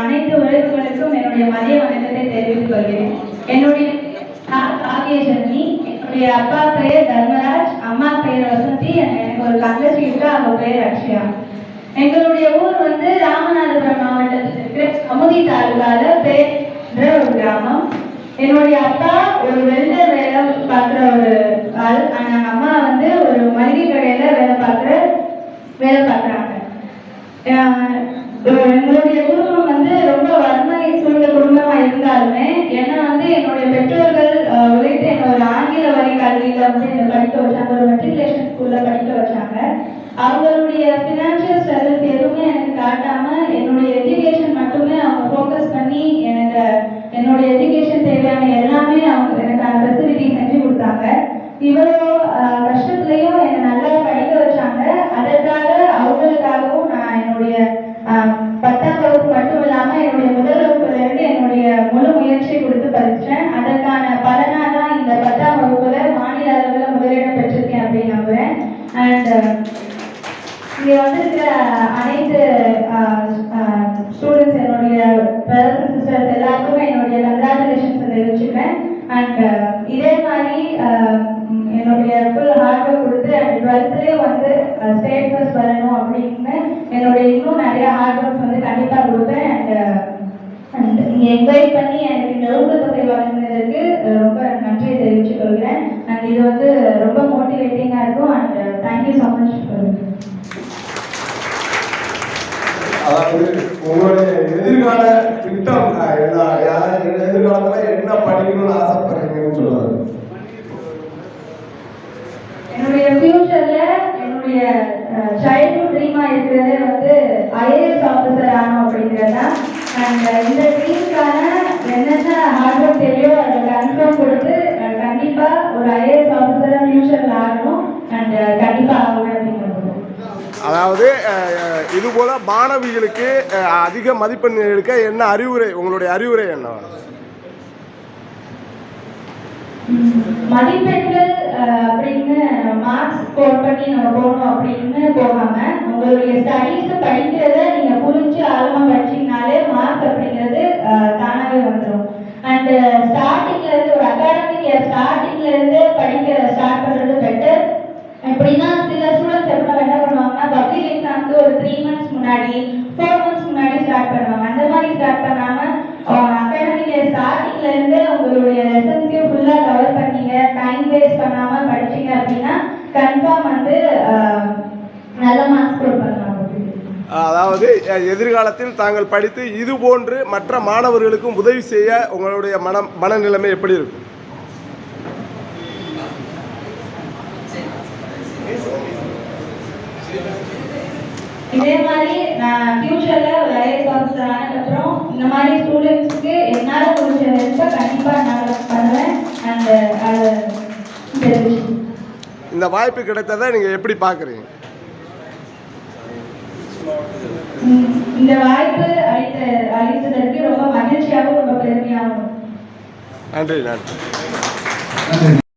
அனைத்து உறவுகளுக்கும் என்னுடைய மதிய வணக்கத்தை தெரிவித்துக் கொள்கிறேன் என்னுடைய நான் என்னுடைய அப்பா பெயர் தர்மராஜ் அம்மா பெயர் வசந்தி எனக்கு ஒரு தங்கச்சி இருக்கு அவங்க பெயர் அக்ஷயா எங்களுடைய ஊர் வந்து ராமநாதபுரம் மாவட்டத்தில் இருக்கிற அமுதி தாலுகால பெயர் ஒரு கிராமம் என்னுடைய அப்பா ஒரு வெல்டர் வேலை பார்க்குற ஒரு ஆள் ஆனால் அம்மா வந்து ஒரு மளிகை கடையில வேலை பார்க்குற வேலை பார்க்குறாங்க ஆஹ் எங்களுடைய குடும்பம் வந்து ரொம்ப வறுமை சூழ்ந்த குடும்பமா இருந்தாலுமே ஏன்னா வந்து என்னுடைய பெற்றோர்கள் ஆஹ் உழைத்து என்ன ஒரு ஆங்கில வழி வந்து என்னை படிக்க வச்சாங்க. ஒரு மெட்ரிகுலேஷன் ஸ்கூல்ல படிக்க வச்சாங்க. அவங்களுடைய ஃபினான்ஷியல் ஸ்ட்ரகிள்ஸ் எதுவுமே எனக்கு காட்டாம என்னுடைய எஜுகேஷன் மட்டுமே அவங்க ஃபோக்கஸ் பண்ணி எனக்கு என்னுடைய எஜுகேஷன் தேவையான எல்லாமே அவங்க எனக்கான ஃபெசிலிட்டி செஞ்சு கொடுத்தாங்க. இவ்வளோ கஷ்டத்துலையும் என்னை நல்லா படிக்க வச்சாங்க. அதற்காக அவங்களுக்காகவும் நான் என்னுடைய பத்தாம் வகுப்பு மட்டும் இல்லாமல் என்னுடைய முதல் வகுப்புல இருந்து என்னுடைய முழு முயற்சி கொடுத்து படித்தேன் அதற்கான பலனாக தான் இந்த பத்தாம் வகுப்புல மாநில அளவுல முதலிடம் பெற்றிருக்கேன் அப்படின்னு நம்புறேன் அண்ட் இங்க வந்திருக்கிற அனைத்து ஸ்டூடெண்ட்ஸ் என்னுடைய பிரதர்ஸ் அண்ட் சிஸ்டர்ஸ் எல்லாருக்குமே என்னுடைய கங்க்ராச்சுலேஷன்ஸ் தெரிவிச்சுக்கிறேன் அண்ட் uh, இதே மாதிரி uh, என்னுடைய ஃபுல் ஹார்ட் ஒர்க் கொடுத்து அண்ட் டுவெல்த்லேயே வந்து uh, ஸ்டேட் ஃபஸ்ட் வரணும் அப்படின்னு என்னுடைய இன்னும் நிறைய ஹார்ட் ஒர்க்ஸ் வந்து கண்டிப்பாக கொடுப்பேன். அண்ட் அண்ட் நீங்கள் இன்வைட் பண்ணி எனக்கு இந்த ஊக்கத்தொகை வழங்கினதுக்கு ரொம்ப நன்றி தெரிவித்துக் கொள்கிறேன். அண்ட் இது வந்து ரொம்ப மோட்டிவேட்டிங்காக இருக்கும். அண்ட் தேங்க்யூ ஸோ மச் அதாவது உங்களுடைய எதிர்கால திட்டம் என்ன என்ன படிக்கணும்னு ஆசை சொல்லுவாங்க என்னுடைய ஃபியூச்சர்ல என்னுடைய சைல்ட்ஹுட் ட்ரீமா இருக்கிறது வந்து ஐஏஎஸ் ஆஃபீஸர் ஆகணும் அப்படிங்கிறது. தான் அண்ட் இந்த ட்ரீம்க்கான என்னென்ன ஹார்ட் ஒர்க் தேவையோ அதை கன்ஃபார்ம் கொடுத்து அஹ், கண்டிப்பா ஒரு ஐஏஎஸ் ஆஃபீஸராக ஃபியூச்சர்ல ஆகணும். அண்ட் கண்டிப்பா ஆகணும் அதாவது அஹ், இது போல மாணவிகளுக்கு அதிக மதிப்பெண் எடுக்க என்ன அறிவுரை உங்களுடைய அறிவுரை என்ன? மதிப்பெண்கள் அப்படின்னு மார்க்ஸ் ஸ்கோர் பண்ணி நம்ம போகணும் அப்படின்னு போகாம உங்களுடைய ஸ்டடீஸ் படிக்கிறத நீங்க புரிஞ்சு ஆழமா படிச்சீங்கனாலே மார்க் அப்படிங்கிறது தானாகவே தானாவே வந்துடும் அண்ட் ஸ்டார்டிங்ல இருந்து ஒரு அகாடமிக் இயர் ஸ்டார்டிங்ல இருந்து படிக்கிற ஸ்டார்ட் பண்றது பெட்டர் எப்படின்னா சில ஸ்டூடெண்ட்ஸ் எப்படி என்ன பண்ணுவாங்கன்னா பப்ளிக் எக்ஸாம்க்கு ஒரு த்ரீ மந்த்ஸ் முன்னாடி ஃபோர் மந்த்ஸ் முன்னாடி ஸ்டார்ட் பண்ணுவாங்க. அந்த மாதிரி ஸ்டார்ட் பண்ணாம அகாடமிக் இயர் ஸ்டார்டிங்ல இருந்து உங்களுடைய லெசன்ஸையும் டைம் வேஸ்ட் பண்ணாம படிச்சீங்க அப்படின்னா கன்ஃபார்ம் வந்து நல்ல மார்க்ஸ் ஸ்கோர் பண்ணலாம். அதாவது எதிர்காலத்தில் தாங்கள் படித்து இது போன்று மற்ற மாணவர்களுக்கும் உதவி செய்ய உங்களுடைய மனம் மனநிலைமை எப்படி இருக்கும் இதே மாதிரி நான் ஃபியூச்சர்ல ஐஏஎஸ் ஆஃபீஸர் ஆனதுக்கப்புறம் இந்த மாதிரி ஸ்டூடெண்ட்ஸ்க்கு என்னால முடிஞ்ச ஹெல்ப்பை கண்டிப்பா நான் பண்ணுவேன் அண்ட் அது தெரிவிச்சு இந்த வாய்ப்பு கிடைத்ததை நீங்கள் எப்படி பார்க்குறீங்க இந்த வாய்ப்பு அளித்த அளித்ததற்கு ரொம்ப மகிழ்ச்சியாகவும் ரொம்ப பெருமையாகவும். நன்றி நன்றி.